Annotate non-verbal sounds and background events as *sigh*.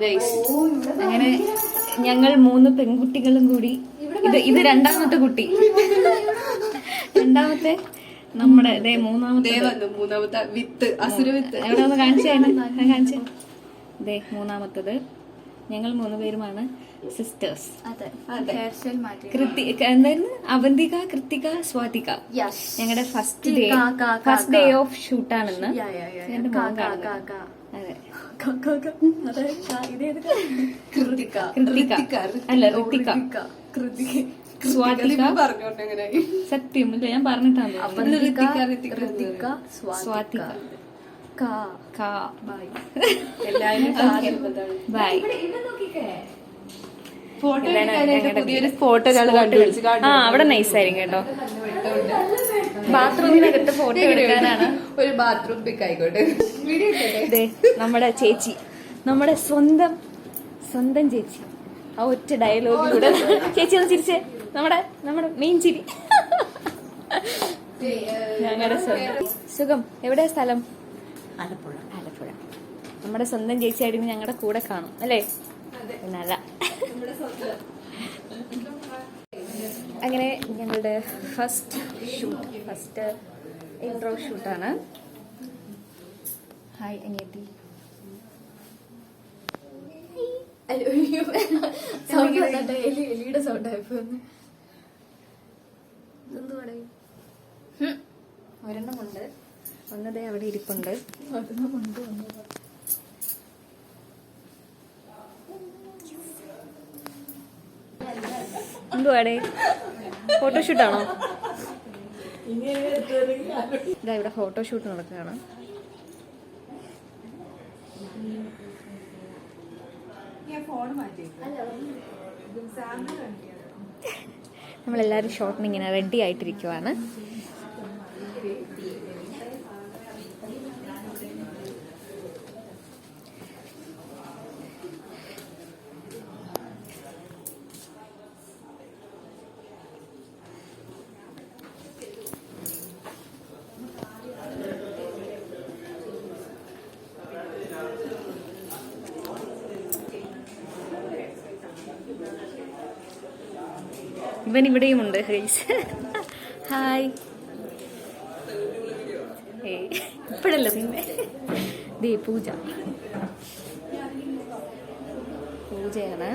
Guys അങ്ങനെ ഞങ്ങൾ മൂന്ന് പെൺകുട്ടികളും കൂടി. ഇത് ഇത് രണ്ടാമത്തെ കുട്ടി. രണ്ടാമത്തെ നമ്മുടെ ദേ മൂന്നാമത്തെ മൂന്നാമത്തെ വിത്ത് അസുര വിത്ത്. എവിടെ ഒന്ന് കാണിച്ചാണ് കാണിച്ചേ. ദേ മൂന്നാമത്തത്. ഞങ്ങൾ മൂന്ന് പേരുമാണ് സിസ്റ്റേഴ്സ് എന്തായിരുന്നു? അവന്തിക കൃത്തിക സ്വാതിക. ഞങ്ങളുടെ first day first day of ഷൂട്ടാണെന്ന്. അല്ല. സ്വാതിക. സത്യം ഇല്ല ഞാൻ പറഞ്ഞിട്ടാണ് സ്വാതിക. കാ. കാ ബൈ. എല്ലാവരും *laughs* ബൈ. പുതിയൊരു സ്പോട്ട് ഒരാൾ കണ്ടുപിടിച്ചു ആ അവിടെ നൈസായിരിക്കും കേട്ടോ. ബാത്റൂമിനകത്ത് ഫോട്ടോ എടുക്കാനാണ്. ഒരു ബാത്റൂം പിക്ക് ആയിക്കോട്ടെ. വീഡിയോ എടുക്കട്ടെ? ദേ നമ്മുടെ ചേച്ചി. നമ്മുടെ സ്വന്തം സ്വന്തം ചേച്ചി. ആ ഒറ്റ ഡയലോഗിലൂടെ ചേച്ചി ഒന്ന് ചിരിച്ചേ. നമ്മുടെ നമ്മുടെ മെയിൻ ചിരി. ഞങ്ങളുടെ സ്വന്തം സുഖം. എവിടെയാ സ്ഥലം? ആലപ്പുഴ. ആലപ്പുഴ. നമ്മുടെ സ്വന്തം ചേച്ചി ഞങ്ങളുടെ കൂടെ കാണും അല്ലേ? നല്ല അങ്ങനെ ഞങ്ങളുടെ ഫസ്റ്റ് ഷൂട്ട് ഫസ്റ്റ് ഇൻട്രോ ഷൂട്ടാണ്. ഹായ് അനിയത്തി. സൗണ്ട് എലിയുടെ ആയിപ്പോ ഒരെണ്ണമുണ്ട് ഒന്നതേ അവിടെ ഇരിപ്പുണ്ട്. വന്നതാ എന്തുവാടേ? ഫോട്ടോഷൂട്ടാണോ? ഇതാ ഇവിടെ ഫോട്ടോഷൂട്ട് നടക്കുകയാണ്. നമ്മളെല്ലാവരും ഷോട്ടിന് ഇങ്ങനെ റെഡി ആയിട്ടിരിക്കുവാണ്. ഇവൻ ഇവിടെയും ഉണ്ട് ഹൈസ് ഹായ് ഇപ്പോഴല്ല പിന്നെ ദേ പൂജ. പൂജയാണ്.